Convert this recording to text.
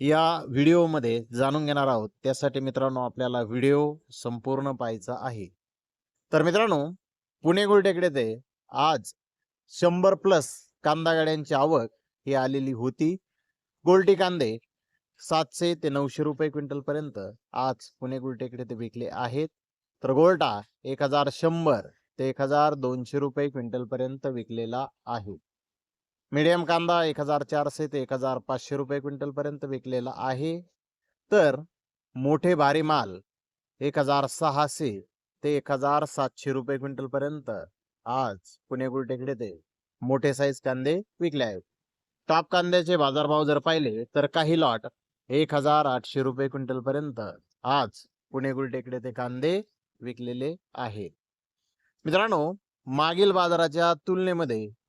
या व्हिडिओमध्ये जाणून घेणार आहोत. त्यासाठी मित्रांनो आपल्याला व्हिडिओ संपूर्ण पाहायचा आहे. तर मित्रांनो पुणे गुलटेकडे ते आज शंभर प्लस कांदा गाड्यांची आवक ही आलेली होती. गोल्टी कांदे सातशे ते नऊशे रुपये क्विंटल पर्यंत आज पुणे गुलटेकडे ते विकले आहेत. तर गोल्टा एक हजार शंभर ते एक हजार दोनशे रुपये क्विंटल पर्यंत विकलेला आहे. मीडियम कांदा एक हजार चारशे ते एक हजार पाचशे रुपये क्विंटल पर्यंत विकलेला आहे. तर मोठे भारी माल एक हजार सहाशे ते एक हजार सातशे रुपये क्विंटल पर्यंत आज पुणे गुलटेकडे ते मोठे साईज कांदे विकले आहेत. टॉप कांद्याचे बाजारभाव जर पाहिले तर काही लॉट एक हजार आठशे रुपये क्विंटल पर्यंत आज पुणे गुलटेकडे ते कांदे विकलेले आहेत मित्रांनो मागील बाजाराच्या तुलनेमध्ये